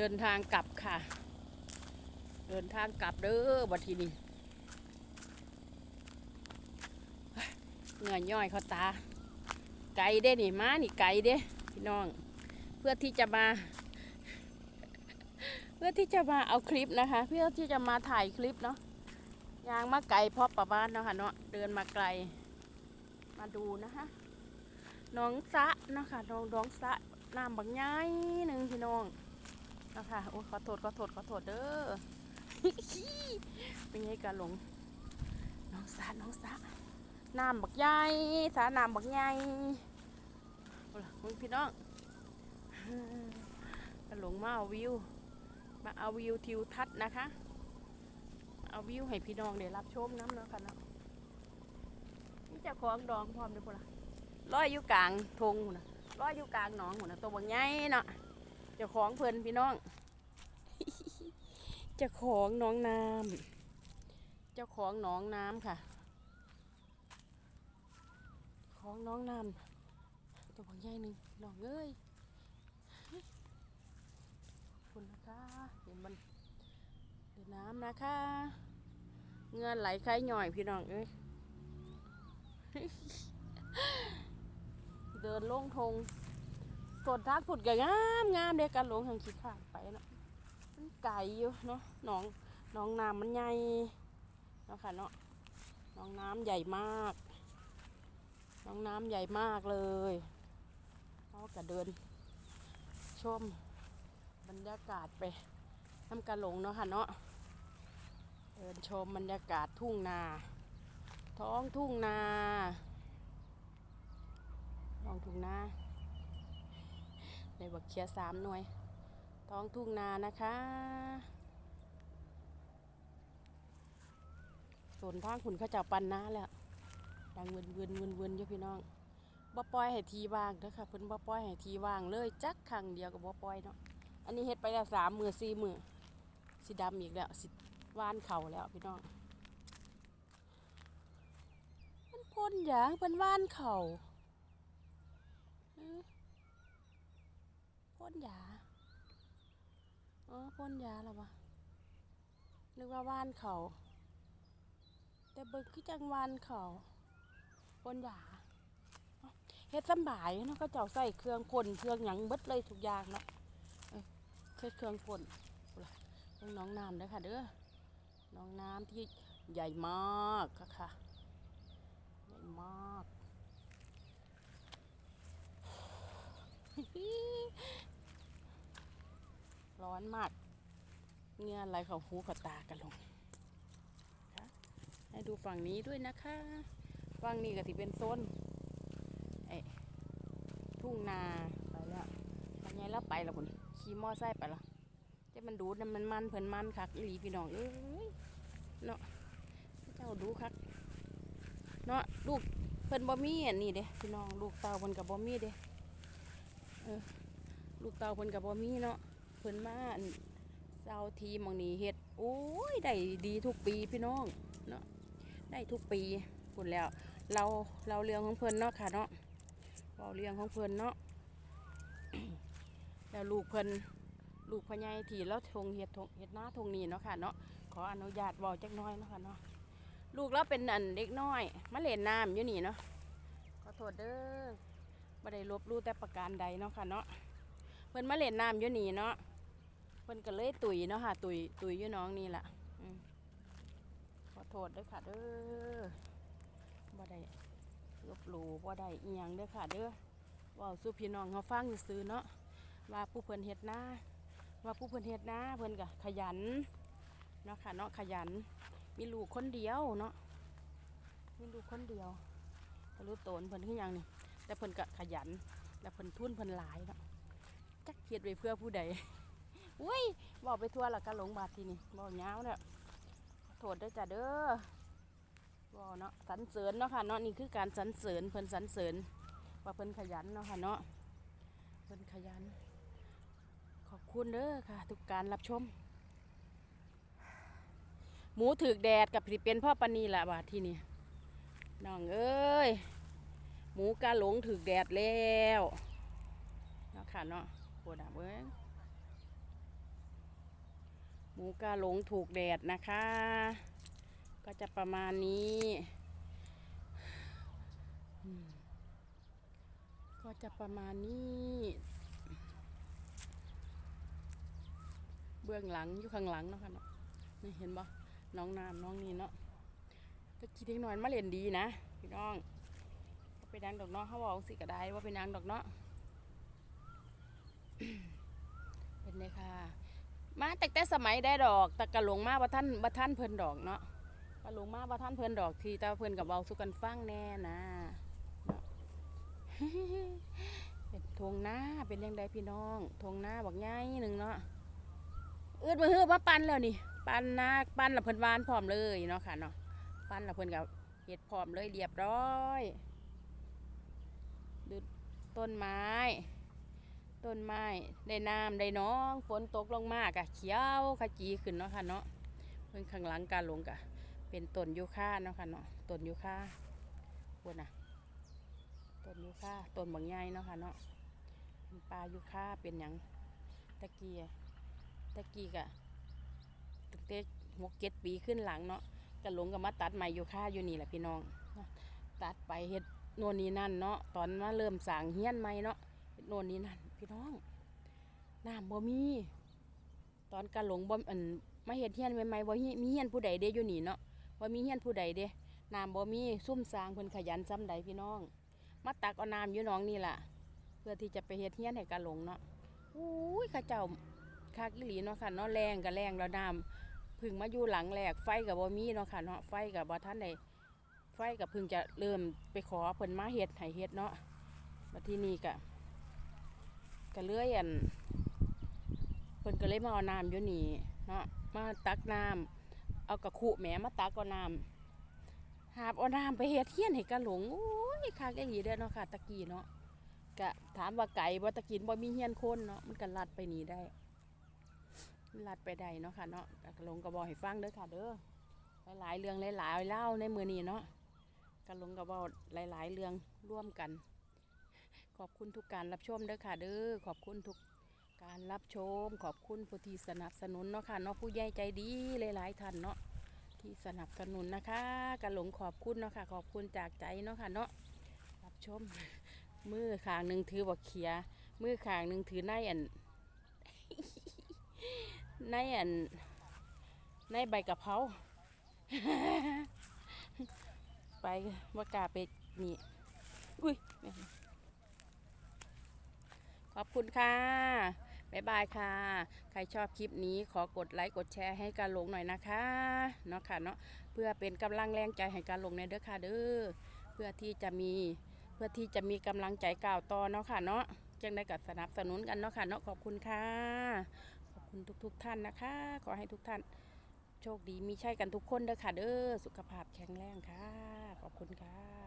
เดินทางกลับค่ะ เดินทางกลับเด้อบัดทีนี้เหงื่อย่อยเขาตา ไกลเด้นี่มานี่ไกลเด้พี่น้อง เพื่อที่จะมา เพื่อที่จะมาเอาคลิปนะคะ เพื่อที่จะมาถ่ายคลิปเนาะยางมาไกลพราะประบ้านเนาะค่ะเนาะเดินมาไกล มาดูนะคะน้องสะเนาะคะน้องน้องสะน้ำบางย้ายหนึ่งพี่น้องะคะโอ้ยขอโทษขอโทษขอโทษเด้อเป็นไงกันหลง น้องสะน้องสะน้ำบักใหญ่สาน้ำบักใหญ่เอาล่ะมึงพี่น้องกันหลงมาเอาวิว มาเอาวิวทิวทัศน์นะคะ เอาวิวให้พี่น้องได้รับชมน้ำเนาะค่ะเนาะนี่จะคล้องดองพร้อมเด้วยพุ่นล่ะลอยอยู่กลางทงพุ่นน่ะลอยอยู่กลางหนองพุ่นน่ะตัวบางใหญ่เนาะ จ้าของเพิ่นพี่น้องเจ้าของน้องน้ำเจ้าของหนองน้ำค่ะ ของน้องน้ำตัวบางใหญ่หนึ่งน้องเอ้ยคุณนะคะเห็นมันเห็นน้ำนะคะ เงื่อนไหลคล้ายหน่อยพี่น้องเอ้ยเดินลงทง สดทักผุดก็งามงามเด็กกันหลงทางขี้ขาดไปเนาะมันไก่อยู่เนาะหนองหนองน้ำมันใหญ่เนาะค่ะเนาะหนองน้ำใหญ่มากหนองน้ำใหญ่มากเลยเราก็เดิน ชมบรรยากาศไปทำกันหลงเนาะค่ะเนาะเดินชมบรรยากาศทุ่งนา ท้องทุ่งนาท้องทุ่งนา ในบักเคียสามหน่วย ท้องทุ่งนานะคะส่วนทางขุนเข้าเจ้าปันนาแล้วดังเวินเวินเวินเวินอยู่พี่น้องบ่ปล่อยให้ทีว่างเด้อค่ะเพิ่นบ่ปล่อยให้ทีว่างเลยจักครั้งเดียวก็บ่ปล่อยเนาะอันนี้เฮ็ดไปแล้วสามมือสี่มือสิดำอีกแล้วสิว่านเข่าแล้วพี่น้องมันพ่นหยางเป็นว่านเข่าเอ้อพ่ นหยาอ๋อพ่นยาแล้วะนึกว่าว่านเขา แต่เบิกคือจังวานเขาพ่นยาเฮ็ดสบายเนาะก็เจ้าใส่เครื่องพ่นเครื่องหยังเบิดเลยทุกอย่างเนาะเออเฮ็ดเครื่องพ่นเรื่องน้องน้ำเด้อค่ะเด้อน้องน้ำที่ใหญ่มากค่ะค่ะ ใหญ่มาก ร้ อนมากเงื่ออะไรเขาหูเขาตากันลงให้ดูฝั่งนี้ด้วยนะคะฝั่งนี้ก็สิเป็นโซนไอ้ทุ่งนาไปแล้วทำไงแล้วไปล้วคุณขี่มอไซค์ไปล้วจะมันดูดมันมันเพิ่นมันคักหลีพี่น้องเอ้ยเนาะเจ้าดูคักเนาะลูกเพิ่นบ่มีอันนี้เด้พี่น้องลูกเต่าเพิ่นกับบ่มีเด้เออลูกเต่าเพิ่นกับบ่มีเนาะ เพิ่นมาอันเซาทีมองนี้เฮ็ดโอ้ยได้ดีทุกปีพี่น้องเนาะได้ทุกปีพุ่นแล้ว เราเราเรื่องของเพิ่นเนาะค่ะเนาะเราเรื่องของเพิ่นเนาะแล้วลูกเพิ่นลูกพญายที่แล้วทงเฮ็ดทงเฮ็ดหน้าทงนี้เนาะค่ะเนาะขออนุญาตเว้าจักน้อยเนาะค่ะเนาะลูกเราเป็นอันเด็กน้อยมาเล่นน้ำอยู่นี่เนาะขอโทษเด้อบ่ได้ลบลู่แต่ประการใดเนาะค่ะเนาะ เพิ่นมาเล่นน้ำอยู่นี่เนาะเพิ่นก็เลยตุยเนาะค่ะ ตุยตุยอยู่น้องนี่แหละขอโทษด้อค่ะเด้อบ่ได้ลบหลู่บ่ได้อีหยังเด้อค่ะเด้อว้าสู่พี่น้องเขาฟังซื่อเนาะว่าผู้เพิ่นเฮ็ดนาว่าผู้เพิ่นเฮ็ดนะเพิ่นก็ขยันเนาะค่ะเนาะขยัน มีลูกคนเดียวเนาะมีลูกคนเดียวรู้โตนเพิ่นคือหยังนี่แต่เพิ่นก็ขยัน แล้วเพิ่นทุนเพิ่นหลายเนาะ จักเฮ็ดไว้เพื่อผู้ใดอุ้ยบอกไปทั่วและก็หลงบาดทีนี่บอกยาวเนี่ยขอโทษด้จ้ะเด้อบอกเนาะสรรเสริญเนาะค่ะเนาะนี่คือการสรรเสริญเพิ่นสรรเสริญว่าเพิ่นขยันเนาะค่ะเนาะเพิ่นขยัน ขอบคุณเด้อค่ะ ทุกการรับชม หมูถึกแดดกับสิเป็นพ่อปานีละบาทที่นี่น้องเอ้ยหมูกาหลงถึกแดดแล้วเนาะค่ะเนาะ วดอะเบ้งหมูกาหลงถูกแดดนะคะ ก็จะประมาณนี้ก็จะประมาณนี้ เบื้องหลังอยู่ข้างหลังเนาะค่ะเนาะนี่เห็นบ่น้องน้ำน้องนี่เนาะตะกี้เด็กน้อยมาเล่นดีนะพี่น้องบ่ไปดังดอกเนาะเขาบอกสิก็ได้ว่าไปนางดอกเนาะ เป็นเลยค่ะ มาแต่แต่สมัยได้ดอกแต่กะหลงมาบ่ท่านบ่ท่านเพิ่นดอกเนาะกะหลงมาบ่ท่านเพิ่นดอกทีแต่ว่าเพิ่นกับเบาสุกันฟังแน่นะเนาะเป็นทงหน้าเป็นยังไงพี่น้องทงหน้าบอกง่ายหนึ่งเนาะอืดมือฮือมาปั่นแล้วนี่ปั่นนาปั่นละเพิ่นวานพร้อมเลยเนาะค่ะเนาะปั่นละเพิ่นกับเห็ดพร้อมเลยเรียบร้อยดูต้นไม้ ต้นไม้ได้น้ำได้น้องฝนตกลงมากะเขียวขจีขึ้นเนาะค่ะเนาะเพิ่นข้างหลังการลงกะ เป็นต้นยูคาเนาะค่ะเนาะต้นยูคาวน่ะต้นยูคาต้นบางใหญ่เนาะค่ะเนาะเป็นปลายูคาเป็นหยังตะกี้ตะกี้กะตั้งแต่หกเจ็ดปีขึ้นหลังเนาะกะหลงกับมาตัดใหม่ยูคาอยู่นี่แหละพี่น้องตัดไปเฮ็ดโน่นนี่นั่นเนาะตอนมาเริ่มสางเฮียนใหม่เนาะโน่นนี่นั่น พี่น้องน้ำบ่มี ตอนกะหลงบ่อันมาเฮ็ดเฮียนใหม่ๆบ่มีมีเฮียนผู้ใดเด้อยู่นี่เนาะบ่มีเฮียนผู้ใดเด้น้ำบ่มีซุ่มสร้างเพิ่นขยันซ้ำใดพี่น้อง มาตักเอาน้ำอยู่หน้องนี่ล่ะ เพื่อที่จะไปเฮ็ดเฮียนให้กะหลงเนาะอุ้ยข้าเจ้าคักอีหลีเนาะค่ะเนาะแรงก็แรงแล้วน้ำพึ่งมาอยู่หลังแรกไฟก็บ่มีเนาะค่ะเนาะไฟก็บ่ทันได้ไฟก็เพิ่งจะเริ่มไปขอเพิ่นมาเฮ็ดให้เฮ็ดเนาะมาที่นี่ก็ ก็เลื่อยอันเพิ่นก็เลยมาเอาน้ำอยู่นี่เนาะมาตักน้ำเอากระคุแหมมาตักเอาน้ำหาบเอาน้ำไปเฮ็ดเทียนให้กะหลงโอ้ยคักอีหลีเด้อเนาะค่ะตะกี้เนาะกะถามว่าไก่บ่ตะกินบ่มีเฮียนคนเนาะมันก็ลัดไปนี่ได้ลัดไปได้เนาะค่ะเนาะกะหลงก็บอกให้ฟังเด้อค่ะเด้อหลายๆเรื่องหลายๆเล่าในมือนี้เนาะกะหลงก็บอกหลาย ๆ เรื่องร่วมกัน ขอบคุณทุกการรับชมเด้อค่ะ เด้อขอบคุณทุกการรับชม ขอบคุณผู้ที่สนับสนุนเนาะค่ะเนาะผู้ใหญ่ใจดีหลายๆท่านเนาะที่สนับสนุนนะคะกระหลงขอบคุณเนาะค่ะ ขอบคุณจากใจเนาะค่ะเนาะรับชม มือขางหนึ่งถือบอกเขีย มือขางหนึ่งถือในอันในอันในใบกะเพราไปว่ากล้าไปนี่อุ้ย ขอบคุณค่ะ บ๊ายบายค่ะ ใครชอบคลิปนี้ขอกดไลค์กดแชร์ให้การลงหน่อยนะคะเนาะค่ะเนาะเพื่อเป็นกำลังแรงใจให้การลงในเด้อค่ะเด้อเพื่อที่จะมีเพื่อที่จะมีกำลังใจกล่าวต่อเนาะค่ะเนาะจังได้กับสนับสนุนกันเนาะค่ะเนาะขอบคุณค่ะ ขอบคุณทุกๆทท่านนะคะ ขอให้ทุกท่าน โชคดีมีใช่กันทุกคนเด้อค่ะเด้อสุขภาพแข็งแรงค่ะ ขอบคุณค่ะ